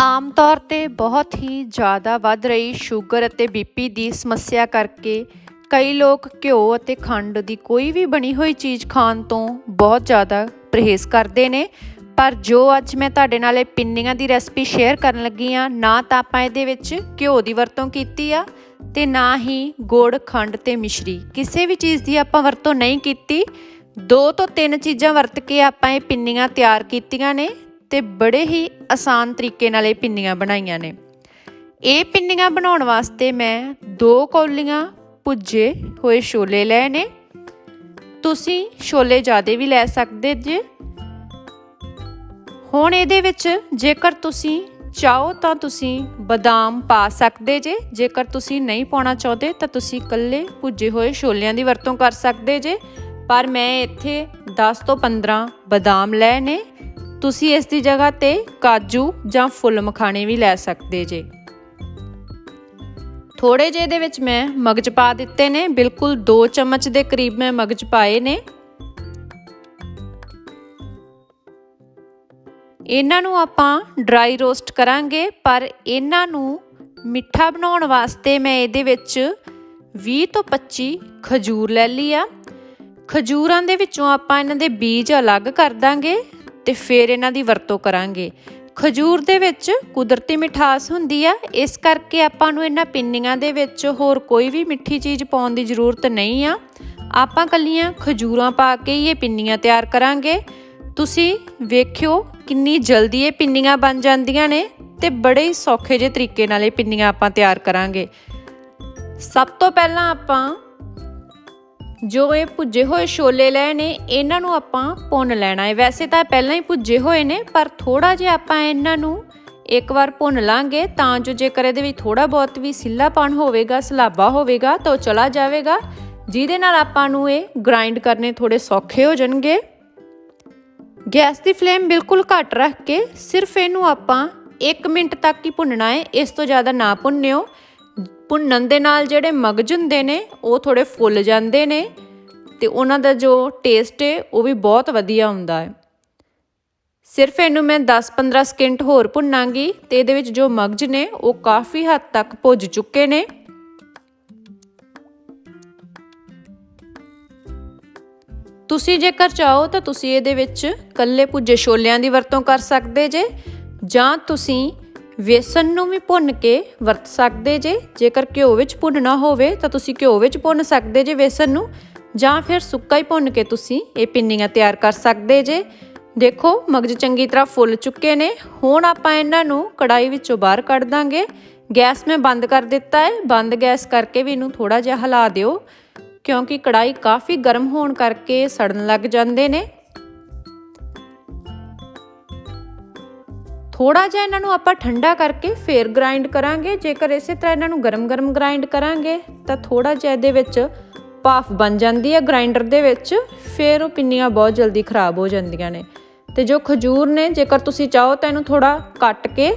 ਆਮ ਤੌਰ ਤੇ ਬਹੁਤ ਹੀ ਜ਼ਿਆਦਾ ਵੱਧ ਰਹੀ ਸ਼ੂਗਰ ਅਤੇ ਬੀਪੀ ਦੀ ਸਮੱਸਿਆ ਕਰਕੇ ਕਈ ਲੋਕ ਘਿਓ ਅਤੇ ਖੰਡ ਦੀ ਕੋਈ ਵੀ ਬਣੀ ਹੋਈ ਚੀਜ਼ ਖਾਣ ਤੋਂ ਬਹੁਤ ਜ਼ਿਆਦਾ ਪਰਹੇਜ਼ ਕਰਦੇ ਨੇ। ਪਰ ਜੋ ਅੱਜ ਮੈਂ ਤੁਹਾਡੇ ਨਾਲ ਇਹ ਪਿੰਨੀਆਂ ਦੀ ਰੈਸਪੀ ਸ਼ੇਅਰ ਕਰਨ ਲੱਗੀ ਆ ਨਾ ਤਾਂ ਆਪਾਂ ਇਹਦੇ ਵਿੱਚ ਘਿਓ ਦੀ ਵਰਤੋਂ ਕੀਤੀ ਆ ਤੇ ਨਾ ਹੀ ਗੁੜ, ਖੰਡ ਤੇ ਮਿਸ਼ਰੀ। ਕਿਸੇ ਵੀ ਚੀਜ਼ ਦੀ ਆਪਾਂ ਵਰਤੋਂ ਨਹੀਂ ਕੀਤੀ। ਦੋ ਤੋਂ ਤਿੰਨ ਚੀਜ਼ਾਂ ਵਰਤ ਕੇ ਆਪਾਂ ਇਹ ਪਿੰਨੀਆਂ ਤਿਆਰ ਕੀਤੀਆਂ ਨੇ। ਤੇ ਬੜੇ ਹੀ ਆਸਾਨ ਤਰੀਕੇ ਨਾਲ ਇਹ ਪਿੰਨੀਆਂ ਬਣਾਈਆਂ ਨੇ। ਇਹ ਪਿੰਨੀਆਂ ਬਣਾਉਣ ਵਾਸਤੇ ਮੈਂ ਦੋ ਕੌਲੀਆਂ ਭੁੱਜੇ ਹੋਏ ਛੋਲੇ ਲਏ ਨੇ। ਤੁਸੀਂ ਛੋਲੇ ਜ਼ਿਆਦੇ ਵੀ ਲੈ ਸਕਦੇ ਜੇ। ਹੁਣ ਇਹਦੇ ਵਿੱਚ ਜੇਕਰ ਤੁਸੀਂ ਚਾਹੋ ਤਾਂ ਤੁਸੀਂ ਬਦਾਮ ਪਾ ਸਕਦੇ ਜੇ। ਜੇਕਰ ਤੁਸੀਂ ਨਹੀਂ ਪਾਉਣਾ ਚਾਹਦੇ ਤਾਂ ਤੁਸੀਂ ਇਕੱਲੇ ਭੁੱਜੇ ਹੋਏ ਛੋਲਿਆਂ ਦੀ ਵਰਤੋਂ ਕਰ ਸਕਦੇ ਜੇ। ਪਰ ਮੈਂ ਇੱਥੇ 10 ਤੋਂ 15 ਬਦਾਮ ਲਏ ਨੇ। ਤੁਸੀਂ ਇਸ ਦੀ ਜਗ੍ਹਾ ਤੇ ਕਾਜੂ ਜਾਂ ਫੁੱਲ ਮਖਾਣੇ ਵੀ ਲੈ ਸਕਦੇ ਜੇ। ਥੋੜੇ ਜਿਹੇ ਦੇ ਵਿੱਚ ਮੈਂ ਮਗਜ ਪਾ ਦਿੱਤੇ ਨੇ, ਬਿਲਕੁਲ 2 ਚਮਚ ਦੇ ਕਰੀਬ ਮੈਂ ਮਗਜ ਪਾਏ ਨੇ। ਇਹਨਾਂ ਨੂੰ ਆਪਾਂ ਡਰਾਈ ਰੋਸਟ ਕਰਾਂਗੇ, ਪਰ ਇਹਨਾਂ ਨੂੰ ਮਿੱਠਾ ਬਣਾਉਣ ਵਾਸਤੇ ਮੈਂ ਇਹਦੇ ਵਿੱਚ 20 ਤੋਂ 25 ਖਜੂਰ ਲੈ ਲਈ ਆ। ਖਜੂਰਾਂ ਦੇ ਵਿੱਚੋਂ ਆਪਾਂ ਇਹਨਾਂ ਦੇ ਬੀਜ ਅਲੱਗ ਕਰ ਦਾਂਗੇ। ਤੇ ਫਿਰ ਇਹਨਾਂ ਦੀ ਵਰਤੋਂ ਕਰਾਂਗੇ। ਖਜੂਰ ਦੇ ਵਿੱਚ ਕੁਦਰਤੀ ਮਿਠਾਸ ਹੁੰਦੀ ਆ, ਇਸ ਕਰਕੇ ਆਪਾਂ ਨੂੰ ਇਹਨਾਂ ਪਿੰਨੀਆਂ ਦੇ ਵਿੱਚ ਹੋਰ ਕੋਈ ਵੀ ਮਿੱਠੀ ਚੀਜ਼ ਪਾਉਣ ਦੀ ਜ਼ਰੂਰਤ ਨਹੀਂ ਆ। ਆਪਾਂ ਕੱਲੀਆਂ ਖਜੂਰਾਂ ਪਾ ਕੇ ਹੀ ਇਹ ਪਿੰਨੀਆਂ ਤਿਆਰ ਕਰਾਂਗੇ। ਤੁਸੀਂ ਵੇਖਿਓ ਕਿੰਨੀ ਜਲਦੀ ਇਹ ਪਿੰਨੀਆਂ ਬਣ ਜਾਂਦੀਆਂ ਨੇ ਤੇ ਬੜੇ ਹੀ ਸੌਖੇ ਜਿਹੇ ਤਰੀਕੇ ਨਾਲ ਇਹ ਪਿੰਨੀਆਂ ਆਪਾਂ ਤਿਆਰ ਕਰਾਂਗੇ। ਸਭ ਤੋਂ ਪਹਿਲਾਂ ਆਪਾਂ ਜੋ ਇਹ ਭੁੱਜੇ ਹੋਏ ਛੋਲੇ ਲਏ ਨੇ, ਇਹਨਾਂ ਨੂੰ ਆਪਾਂ ਭੁੰਨ ਲੈਣਾ ਹੈ। ਵੈਸੇ ਤਾਂ ਪਹਿਲਾਂ ਹੀ ਭੁੱਜੇ ਹੋਏ ਨੇ, ਪਰ ਥੋੜਾ ਜਿਹਾ ਆਪਾਂ ਇਹਨਾਂ ਨੂੰ ਇੱਕ ਵਾਰ ਭੁੰਨ ਲਾਂਗੇ, ਤਾਂ ਜੋ ਜੇਕਰ ਇਹਦੇ ਵਿੱਚ ਥੋੜਾ ਬਹੁਤ ਵੀ ਸਿੱਲਾਪਣ ਹੋਵੇਗਾ, ਸਲਾਬਾ ਹੋਵੇਗਾ, ਤਾਂ ਉਹ ਚਲਾ ਜਾਵੇਗਾ। ਜਿਹਦੇ ਨਾਲ ਆਪਾਂ ਨੂੰ ਇਹ ਗ੍ਰਾਈਂਡ ਕਰਨੇ ਥੋੜੇ ਸੌਖੇ ਹੋ ਜਾਣਗੇ। ਗੈਸ ਦੀ ਫਲੇਮ ਬਿਲਕੁਲ ਘੱਟ ਰੱਖ ਕੇ ਸਿਰਫ ਇਹਨੂੰ ਆਪਾਂ 1 ਮਿੰਟ ਤੱਕ ਹੀ ਭੁੰਨਣਾ ਹੈ। ਇਸ ਤੋਂ ਜ਼ਿਆਦਾ ਨਾ ਭੁੰਨਿਓ। ਭੁੰਨਣ ਦੇ ਨਾਲ ਜਿਹੜੇ ਮਗਜ ਹੁੰਦੇ ਨੇ, ਉਹ ਥੋੜੇ ਫੁੱਲ ਜਾਂਦੇ ਨੇ ਤੇ ਉਹਨਾਂ ਦਾ ਜੋ ਟੇਸਟ ਹੈ ਉਹ ਵੀ ਬਹੁਤ ਵਧੀਆ ਹੁੰਦਾ ਹੈ। ਸਿਰਫ ਇਹਨੂੰ ਮੈਂ 10-15 ਸਕਿੰਟ ਹੋਰ ਭੁੰਨਾਂਗੀ ਤੇ ਇਹਦੇ ਵਿੱਚ ਜੋ ਮਗਜ ਨੇ, ਉਹ ਕਾਫੀ ਹੱਦ ਤੱਕ ਭੁੱਜ ਚੁੱਕੇ ਨੇ। ਤੁਸੀਂ ਜੇਕਰ ਚਾਹੋ ਤਾਂ ਤੁਸੀਂ ਇਹਦੇ ਵਿੱਚ ਕੱਲੇ ਭੁੱਜੇ ਛੋਲਿਆਂ ਦੀ ਵਰਤੋਂ ਕਰ ਸਕਦੇ ਜੇ, ਜਾਂ ਤੁਸੀਂ ਵੇਸਣ ਨੂੰ ਵੀ ਭੁੰਨ ਕੇ ਵਰਤ ਸਕਦੇ ਜੇ। ਜੇਕਰ ਘਿਓ ਵਿੱਚ ਭੁੰਨਣਾ ਹੋਵੇ, ਤਾਂ ਤੁਸੀਂ ਘਿਓ ਵਿੱਚ ਭੁੰਨ ਸਕਦੇ ਜੇ ਵੇਸਣ ਨੂੰ, ਜਾਂ ਫਿਰ ਸੁੱਕਾ ਹੀ ਭੁੰਨ ਕੇ ਤੁਸੀਂ ਇਹ ਪਿੰਨੀਆਂ ਤਿਆਰ ਕਰ ਸਕਦੇ ਜੇ। ਦੇਖੋ, ਮਗਜ ਚੰਗੀ ਤਰ੍ਹਾਂ ਫੁੱਲ ਚੁੱਕੇ ਨੇ। ਹੁਣ ਆਪਾਂ ਇਹਨਾਂ ਨੂੰ ਕੜਾਈ ਵਿੱਚੋਂ ਬਾਹਰ ਕੱਢ ਦਾਂਗੇ। ਗੈਸ ਮੈਂ ਬੰਦ ਕਰ ਦਿੱਤਾ ਹੈ। ਬੰਦ ਗੈਸ ਕਰਕੇ ਵੀ ਇਹਨੂੰ ਥੋੜਾ ਜਿਹਾ ਹਿਲਾ ਦਿਓ, ਕਿਉਂਕਿ ਕੜਾਈ ਕਾਫੀ ਗਰਮ ਹੋਣ ਕਰਕੇ ਸੜਨ ਲੱਗ ਜਾਂਦੇ ਨੇ। ਥੋੜਾ ਜਿਹਾ ਇਹਨਾਂ ਨੂੰ ਆਪਾਂ ਠੰਡਾ ਕਰਕੇ ਫੇਰ ਗ੍ਰਾਈਂਡ ਕਰਾਂਗੇ। ਜੇਕਰ ਇਸੇ ਤਰ੍ਹਾਂ ਇਹਨਾਂ ਨੂੰ ਗਰਮ-ਗਰਮ ਗ੍ਰਾਈਂਡ ਕਰਾਂਗੇ, ਤਾਂ ਥੋੜਾ ਜਿਹਾ ਇਹਦੇ ਵਿੱਚ ਭਾਫ ਬਣ ਜਾਂਦੀ ਹੈ ਗ੍ਰਾਈਂਡਰ ਦੇ ਵਿੱਚ। ਫੇਰ ਉਹ ਪਿੰਨੀਆਂ ਬਹੁਤ ਜਲਦੀ ਖਰਾਬ ਹੋ ਜਾਂਦੀਆਂ ਨੇ। ਤੇ ਜੋ ਖਜੂਰ ਨੇ, ਜੇਕਰ ਤੁਸੀਂ ਚਾਹੋ ਤਾਂ ਇਹਨੂੰ ਥੋੜਾ ਕੱਟ ਕੇ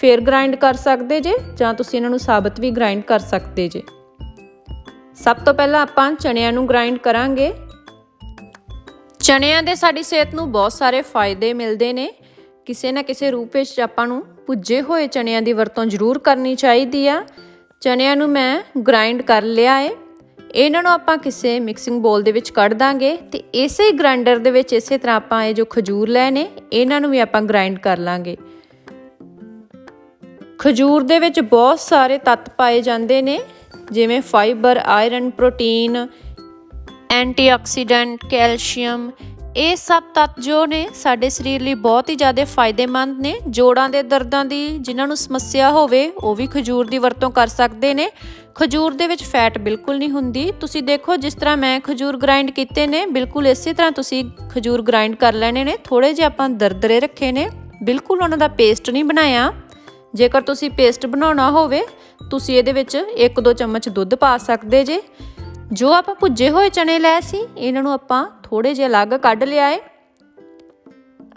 ਫੇਰ ਗ੍ਰਾਈਂਡ ਕਰ ਸਕਦੇ ਜੇ, ਜਾਂ ਤੁਸੀਂ ਇਹਨਾਂ ਨੂੰ ਸਾਬਤ ਵੀ ਗ੍ਰਾਈਂਡ ਕਰ ਸਕਦੇ ਜੇ। ਸਭ ਤੋਂ ਪਹਿਲਾਂ ਆਪਾਂ ਚਣਿਆਂ ਨੂੰ ਗ੍ਰਾਈਂਡ ਕਰਾਂਗੇ। ਚਣਿਆਂ ਦੇ ਸਾਡੀ ਸਿਹਤ ਨੂੰ ਬਹੁਤ ਸਾਰੇ ਫਾਇਦੇ ਮਿਲਦੇ ਨੇ। ਕਿਸੇ ਨਾ ਕਿਸੇ ਰੂਪ ਵਿੱਚ ਆਪਾਂ ਨੂੰ ਭੁੱਜੇ ਹੋਏ ਚਣਿਆਂ ਦੀ ਵਰਤੋਂ ਜ਼ਰੂਰ ਕਰਨੀ ਚਾਹੀਦੀ ਆ। ਚਣਿਆਂ ਨੂੰ ਮੈਂ ਗ੍ਰਾਈਂਡ ਕਰ ਲਿਆ ਏ। ਇਹਨਾਂ ਨੂੰ ਆਪਾਂ ਕਿਸੇ ਮਿਕਸਿੰਗ ਬੋਲ ਦੇ ਵਿੱਚ ਕੱਢ ਦਾਂਗੇ ਤੇ ਇਸੇ ਗ੍ਰਾਈਂਡਰ ਦੇ ਵਿੱਚ ਇਸੇ ਤਰ੍ਹਾਂ ਆਪਾਂ ਇਹ ਜੋ ਖਜੂਰ ਲੈ ਨੇ, ਇਹਨਾਂ ਨੂੰ ਵੀ ਆਪਾਂ ਗ੍ਰਾਈਂਡ ਕਰ ਲਾਂਗੇ। ਖਜੂਰ ਦੇ ਵਿੱਚ ਬਹੁਤ ਸਾਰੇ ਤੱਤ ਪਾਏ ਜਾਂਦੇ ਨੇ, ਜਿਵੇਂ fibre iron protein antioxidant calcium ਇਹ ਸਭ ਤੱਤ ਜੋ ਨੇ ਸਾਡੇ ਸਰੀਰ ਲਈ ਬਹੁਤ ਹੀ ਜ਼ਿਆਦਾ ਫਾਇਦੇਮੰਦ ਨੇ। ਜੋੜਾਂ ਦੇ ਦਰਦਾਂ ਦੀ ਜਿਨ੍ਹਾਂ ਨੂੰ ਸਮੱਸਿਆ ਹੋਵੇ, ਉਹ ਵੀ ਖਜੂਰ ਦੀ ਵਰਤੋਂ ਕਰ ਸਕਦੇ ਨੇ। ਖਜੂਰ ਦੇ ਵਿੱਚ ਫੈਟ ਬਿਲਕੁਲ ਨਹੀਂ ਹੁੰਦੀ। ਤੁਸੀਂ ਦੇਖੋ, ਜਿਸ ਤਰ੍ਹਾਂ ਮੈਂ ਖਜੂਰ ਗ੍ਰਾਈਂਡ ਕੀਤੇ ਨੇ, ਬਿਲਕੁਲ ਇਸੇ ਤਰ੍ਹਾਂ ਤੁਸੀਂ ਖਜੂਰ ਗ੍ਰਾਈਂਡ ਕਰ ਲੈਣੇ ਨੇ। ਥੋੜੇ ਜਿਹਾ ਆਪਾਂ ਦਰਦਰੇ ਰੱਖੇ ਨੇ। ਬਿਲਕੁਲ ਉਹਨਾਂ ਦਾ ਪੇਸਟ ਨਹੀਂ ਬਣਾਇਆ। ਜੇਕਰ ਤੁਸੀਂ ਪੇਸਟ ਬਣਾਉਣਾ ਹੋਵੇ, ਤੁਸੀਂ ਇਹਦੇ ਵਿੱਚ 1-2 ਚਮਚ ਦੁੱਧ ਪਾ ਸਕਦੇ ਜੇ। ਜੋ ਆਪਾਂ ਭੁੱਜੇ ਹੋਏ ਚਨੇ ਲਏ ਸੀ, ਇਹਨਾਂ ਨੂੰ ਆਪਾਂ ਥੋੜੇ ਜਿਹਾ ਅਲੱਗ ਕੱਢ ਲਿਆ ਏ।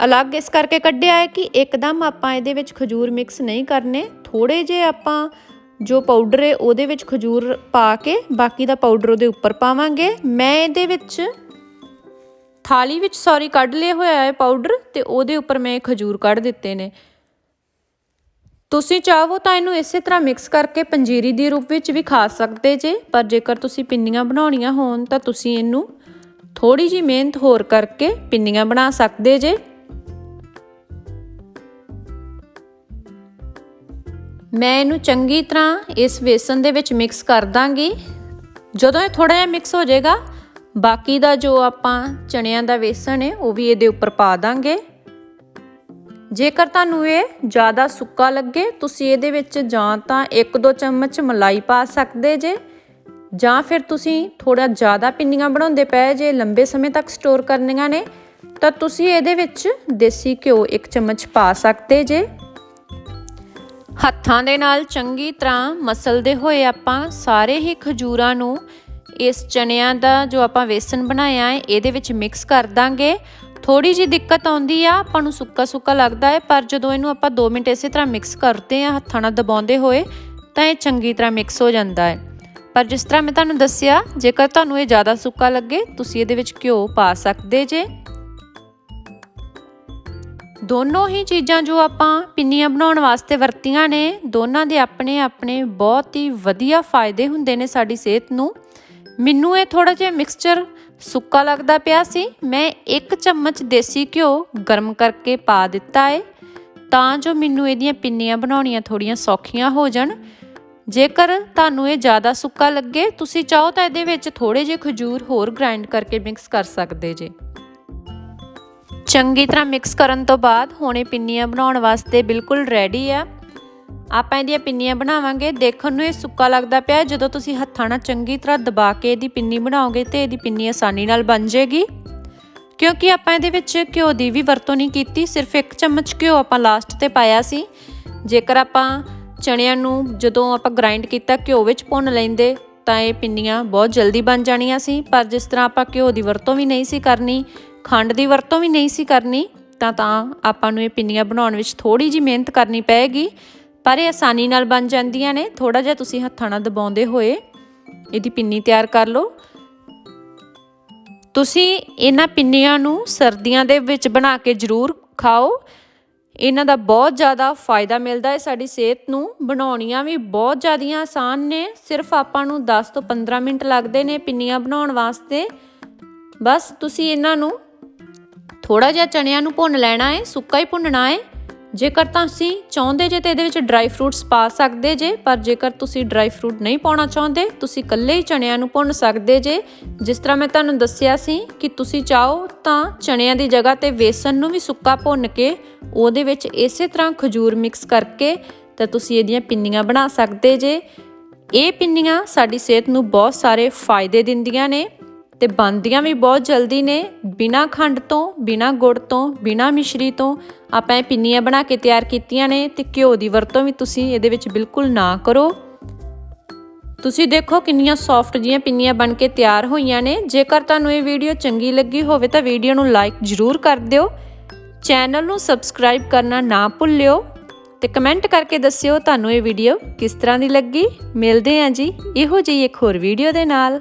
ਅਲੱਗ ਇਸ ਕਰਕੇ ਕੱਢਿਆ ਹੈ ਕਿ ਇੱਕਦਮ ਆਪਾਂ ਇਹਦੇ ਵਿੱਚ ਖਜੂਰ ਮਿਕਸ ਨਹੀਂ ਕਰਨੇ। ਥੋੜੇ ਜਿਹੇ ਆਪਾਂ ਜੋ ਪਾਊਡਰ ਹੈ ਉਹਦੇ ਵਿੱਚ ਖਜੂਰ ਪਾ ਕੇ, ਬਾਕੀ ਦਾ ਪਾਊਡਰ ਉਹਦੇ ਉੱਪਰ ਪਾਵਾਂਗੇ। ਮੈਂ ਇਹਦੇ ਵਿੱਚ ਥਾਲੀ ਵਿੱਚ ਸੌਰੀ ਕੱਢ ਲਿਆ ਹੋਇਆ ਹੈ ਪਾਊਡਰ ਤੇ ਉਹਦੇ ਉੱਪਰ ਮੈਂ ਖਜੂਰ ਕੱਢ ਦਿੱਤੇ ਨੇ। ਤੁਸੀਂ ਚਾਹੋ ਤਾਂ ਇਹਨੂੰ ਇਸੇ ਤਰ੍ਹਾਂ ਮਿਕਸ ਕਰਕੇ ਪੰਜੀਰੀ ਦੇ ਰੂਪ ਵਿੱਚ ਵੀ ਖਾ ਸਕਦੇ ਜੇ, ਪਰ ਜੇਕਰ ਤੁਸੀਂ ਪਿੰਨੀਆਂ ਬਣਾਉਣੀਆਂ ਹੋਣ ਤਾਂ ਤੁਸੀਂ ਇਹਨੂੰ ਥੋੜੀ ਜੀ ਮਿਹਨਤ ਹੋਰ ਕਰਕੇ ਪਿੰਨੀਆਂ ਬਣਾ ਸਕਦੇ ਜੇ। ਮੈਂ ਇਹਨੂੰ ਚੰਗੀ ਤਰ੍ਹਾਂ ਇਸ ਵੇਸਣ ਦੇ ਵਿੱਚ ਮਿਕਸ ਕਰ ਦਾਂਗੀ। ਜਦੋਂ ਇਹ ਥੋੜਾ ਜਿਹਾ ਮਿਕਸ ਹੋ ਜਾਏਗਾ, ਬਾਕੀ ਦਾ ਜੋ ਆਪਾਂ ਚਣਿਆਂ ਦਾ ਵੇਸਣ ਹੈ, ਉਹ ਵੀ ਇਹਦੇ ਉੱਪਰ ਪਾ ਦਾਂਗੇ। ਜੇਕਰ ਤੁਹਾਨੂੰ ਇਹ ਜ਼ਿਆਦਾ ਸੁੱਕਾ ਲੱਗੇ, ਤੁਸੀਂ ਇਹਦੇ ਵਿੱਚ ਜਾਂ ਤਾਂ 1-2 ਚਮਚ ਮਲਾਈ ਪਾ ਸਕਦੇ ਜੇ, ਜਾਂ ਫਿਰ ਤੁਸੀਂ ਥੋੜਾ ਜ਼ਿਆਦਾ ਪਿੰਨੀਆਂ ਬਣਾਉਂਦੇ ਪਏ ਜੇ, ਲੰਬੇ ਸਮੇਂ ਤੱਕ ਸਟੋਰ ਕਰਨੀਆਂ ਨੇ, ਤਾਂ ਤੁਸੀਂ ਇਹਦੇ ਵਿੱਚ ਦੇਸੀ ਘਿਓ 1 ਚਮਚ ਪਾ ਸਕਦੇ ਜੇ। ਹੱਥਾਂ ਦੇ ਨਾਲ ਚੰਗੀ ਤਰ੍ਹਾਂ ਮਸਲਦੇ ਹੋਏ ਆਪਾਂ ਸਾਰੇ ਹੀ ਖਜੂਰਾਂ ਨੂੰ ਇਸ ਚਣਿਆਂ ਦਾ ਜੋ ਆਪਾਂ ਵੇਸਨ ਬਣਾਇਆ ਹੈ, ਇਹਦੇ ਵਿੱਚ ਮਿਕਸ ਕਰ ਦਾਂਗੇ। ਥੋੜੀ ਜੀ ਦਿੱਕਤ ਆਉਂਦੀ ਆ, ਆਪਾਂ ਨੂੰ ਸੁੱਕਾ ਸੁੱਕਾ ਲੱਗਦਾ ਹੈ, ਪਰ ਜਦੋਂ ਇਹਨੂੰ ਆਪਾਂ 2 ਮਿੰਟ ਇਸੇ ਤਰ੍ਹਾਂ ਮਿਕਸ ਕਰਦੇ ਆ ਹੱਥਾਂ ਨਾਲ ਦਬਾਉਂਦੇ ਹੋਏ, ਤਾਂ ਇਹ ਚੰਗੀ ਤਰ੍ਹਾਂ ਮਿਕਸ ਹੋ ਜਾਂਦਾ ਹੈ। ਪਰ ਜਿਸ ਤਰ੍ਹਾਂ ਮੈਂ ਤੁਹਾਨੂੰ ਦੱਸਿਆ, ਜੇਕਰ ਤੁਹਾਨੂੰ ਇਹ ਜ਼ਿਆਦਾ ਸੁੱਕਾ ਲੱਗੇ, ਤੁਸੀਂ ਇਹਦੇ ਵਿੱਚ ਘਿਓ ਪਾ ਸਕਦੇ ਜੇ। ਦੋਨੋਂ ਹੀ ਚੀਜ਼ਾਂ ਜੋ ਆਪਾਂ ਪਿੰਨੀਆਂ ਬਣਾਉਣ ਵਾਸਤੇ ਵਰਤੀਆਂ ਨੇ, ਦੋਨਾਂ ਦੇ ਆਪਣੇ ਆਪਣੇ ਬਹੁਤ ਹੀ ਵਧੀਆ ਫਾਇਦੇ ਹੁੰਦੇ ਨੇ ਸਾਡੀ ਸਿਹਤ ਨੂੰ। ਮੈਨੂੰ ਇਹ ਥੋੜਾ ਜਿਹਾ ਮਿਕਸਚਰ ਸੁੱਕਾ ਲੱਗਦਾ ਪਿਆ ਸੀ। ਮੈਂ ਇੱਕ ਚਮਚ ਦੇਸੀ ਘਿਓ ਗਰਮ ਕਰਕੇ ਪਾ ਦਿੱਤਾ ਹੈ ਤਾਂ ਜੋ ਮੈਨੂੰ ਇਹਦੀਆਂ ਪਿੰਨੀਆਂ ਬਣਾਉਣੀਆਂ ਥੋੜੀਆਂ ਸੌਖੀਆਂ ਹੋ ਜਾਣ। ਜੇਕਰ ਤੁਹਾਨੂੰ ਇਹ ਜ਼ਿਆਦਾ ਸੁੱਕਾ ਲੱਗੇ, ਤੁਸੀਂ ਚਾਹੋ ਤਾਂ ਇਹਦੇ ਵਿੱਚ ਥੋੜੇ ਜਿਹੇ ਖਜੂਰ ਹੋਰ ਗ੍ਰਾਈਂਡ ਕਰਕੇ ਮਿਕਸ ਕਰ ਸਕਦੇ ਜੇ। ਚੰਗੀ ਤਰ੍ਹਾਂ ਮਿਕਸ ਕਰਨ ਤੋਂ ਬਾਅਦ ਹੁਣ ਇਹ ਪਿੰਨੀਆਂ ਬਣਾਉਣ ਵਾਸਤੇ ਬਿਲਕੁਲ ਰੈਡੀ ਆ। ਆਪਾਂ ਇਹਦੀਆਂ ਪਿੰਨੀਆਂ ਬਣਾਵਾਂਗੇ। ਦੇਖਣ ਨੂੰ ਇਹ ਸੁੱਕਾ ਲੱਗਦਾ ਪਿਆ ਜਦੋਂ ਤੁਸੀਂ ਹੱਥਾਂ ਨਾਲ ਚੰਗੀ ਤਰ੍ਹਾਂ ਦਬਾ ਕੇ ਇਹਦੀ ਪਿੰਨੀ ਬਣਾਓਗੇ ਤੇ ਇਹਦੀ ਪਿੰਨੀ ਆਸਾਨੀ ਨਾਲ ਬਣ ਜਾਏਗੀ ਕਿਉਂਕਿ ਆਪਾਂ ਇਹਦੇ ਵਿੱਚ ਘਿਓ ਦੀ ਵੀ ਵਰਤੋਂ ਨਹੀਂ ਕੀਤੀ। ਸਿਰਫ ਇੱਕ ਚਮਚ ਘਿਓ ਆਪਾਂ ਲਾਸਟ ਤੇ ਪਾਇਆ ਸੀ। ਜੇਕਰ ਆਪਾਂ ਚਣਿਆਂ ਨੂੰ ਜਦੋਂ ਆਪਾਂ ਗ੍ਰਾਈਂਡ ਕੀਤਾ ਘਿਓ ਵਿੱਚ ਭੁੰਨ ਲੈਂਦੇ, ਤਾਂ ਇਹ ਪਿੰਨੀਆਂ ਬਹੁਤ ਜਲਦੀ ਬਣ ਜਾਣੀਆਂ ਸੀ। ਪਰ ਜਿਸ ਤਰ੍ਹਾਂ ਆਪਾਂ ਘਿਓ ਦੀ ਵਰਤੋਂ ਵੀ ਨਹੀਂ ਸੀ ਕਰਨੀ, ਖੰਡ ਦੀ ਵਰਤੋਂ ਵੀ ਨਹੀਂ ਸੀ ਕਰਨੀ, ਤਾਂ ਤਾਂ ਆਪਾਂ ਨੂੰ ਇਹ ਪਿੰਨੀਆਂ ਬਣਾਉਣ ਵਿੱਚ ਥੋੜੀ ਜੀ ਮਿਹਨਤ ਕਰਨੀ ਪਏਗੀ। ਪਰ ਇਹ ਆਸਾਨੀ ਨਾਲ ਬਣ ਜਾਂਦੀਆਂ ਨੇ। ਥੋੜਾ ਜਿਹਾ ਤੁਸੀਂ ਹੱਥਾਂ ਨਾਲ ਦਬਾਉਂਦੇ ਹੋਏ ਇਹਦੀ ਪਿੰਨੀ ਤਿਆਰ ਕਰ ਲਓ। ਤੁਸੀਂ ਇਹਨਾਂ ਪਿੰਨੀਆਂ ਨੂੰ ਸਰਦੀਆਂ ਦੇ ਵਿੱਚ ਬਣਾ ਕੇ ਜ਼ਰੂਰ ਖਾਓ। ਇਹਨਾਂ ਦਾ ਬਹੁਤ ਜ਼ਿਆਦਾ ਫਾਇਦਾ ਮਿਲਦਾ ਹੈ। ਸਾਡੀ ਸਿਹਤ ਨੂੰ ਬਣਾਉਣੀਆਂ ਵੀ ਬਹੁਤ ਜ਼ਿਆਦੀਆਂ ਆਸਾਨ ਨੇ। ਸਿਰਫ ਆਪਾਂ ਨੂੰ 10 ਤੋਂ 15 ਮਿੰਟ ਲੱਗਦੇ ਨੇ ਪਿੰਨੀਆਂ ਬਣਾਉਣ ਵਾਸਤੇ। ਬਸ ਤੁਸੀਂ ਇਹਨਾਂ ਨੂੰ ਥੋੜਾ ਜਿਹਾ ਚਣਿਆਂ ਨੂੰ ਭੁੰਨ ਲੈਣਾ ਹੈ। ਸੁੱਕਾ ਹੀ ਭੁੰਨਣਾ ਹੈ। ਜੇਕਰ ਤਾਂ ਤੁਸੀਂ ਚਾਹੁੰਦੇ ਜੇ ਤੇ ਇਹਦੇ ਵਿੱਚ ਡਰਾਈ ਫਰੂਟਸ ਪਾ ਸਕਦੇ ਜੇ, ਪਰ ਜੇਕਰ ਤੁਸੀਂ ਡਰਾਈ ਫਰੂਟ ਨਹੀਂ ਪਾਉਣਾ ਚਾਹੁੰਦੇ, ਤੁਸੀਂ ਇਕੱਲੇ ਹੀ ਚਣਿਆਂ ਨੂੰ ਭੁੰਨ ਸਕਦੇ ਜੇ। ਜਿਸ ਤਰ੍ਹਾਂ ਮੈਂ ਤੁਹਾਨੂੰ ਦੱਸਿਆ ਸੀ ਕਿ ਤੁਸੀਂ ਚਾਹੋ ਤਾਂ ਚਣਿਆਂ ਦੀ ਜਗ੍ਹਾ ਤੇ ਵੇਸਣ ਨੂੰ ਵੀ ਸੁੱਕਾ ਭੁੰਨ ਕੇ ਉਹਦੇ ਵਿੱਚ ਇਸੇ ਤਰ੍ਹਾਂ ਖਜੂਰ ਮਿਕਸ ਕਰਕੇ ਤਾਂ ਤੁਸੀਂ ਇਹਦੀਆਂ ਪਿੰਨੀਆਂ ਬਣਾ ਸਕਦੇ ਜੇ। ਇਹ ਪਿੰਨੀਆਂ ਸਾਡੀ ਸਿਹਤ ਨੂੰ ਬਹੁਤ ਸਾਰੇ ਫਾਇਦੇ ਦਿੰਦੀਆਂ ਨੇ। ਤੇ ਬਣਦੀਆਂ ਵੀ ਬਹੁਤ ਜਲਦੀ ਨੇ, ਬਿਨਾ ਖੰਡ ਤੋਂ, ਬਿਨਾ ਗੁੜ ਤੋਂ, ਬਿਨਾ ਮਿਸ਼ਰੀ ਤੋਂ, ਆਪਾਂ ਇਹ ਪਿੰਨੀਆਂ ਬਣਾ ਕੇ ਤਿਆਰ ਕੀਤੀਆਂ ਨੇ ਤੇ ਘਿਓ ਦੀ ਵਰਤੋਂ ਵੀ ਤੁਸੀਂ ਇਹਦੇ ਵਿੱਚ ਬਿਲਕੁਲ ਨਾ ਕਰੋ। ਤੁਸੀਂ ਦੇਖੋ ਕਿੰਨੀਆਂ ਸੌਫਟ ਜੀਆਂ ਪਿੰਨੀਆਂ ਬਣ ਕੇ ਤਿਆਰ ਹੋਈਆਂ ਨੇ। ਜੇਕਰ ਤੁਹਾਨੂੰ ਇਹ ਵੀਡੀਓ ਚੰਗੀ ਲੱਗੀ ਹੋਵੇ ਤਾਂ ਵੀਡੀਓ ਨੂੰ ਲਾਈਕ ਜ਼ਰੂਰ ਕਰ ਦਿਓ। ਚੈਨਲ ਨੂੰ ਸਬਸਕ੍ਰਾਈਬ ਕਰਨਾ ਨਾ ਭੁੱਲਿਓ ਤੇ ਕਮੈਂਟ ਕਰਕੇ ਦੱਸਿਓ ਤੁਹਾਨੂੰ ਇਹ ਵੀਡੀਓ ਕਿਸ ਤਰ੍ਹਾਂ ਦੀ ਲੱਗੀ। ਮਿਲਦੇ ਹਾਂ ਜੀ, ਇਹੋ ਜਿਹੀ ਇੱਕ ਹੋਰ ਵੀਡੀਓ ਦੇ ਨਾਲ।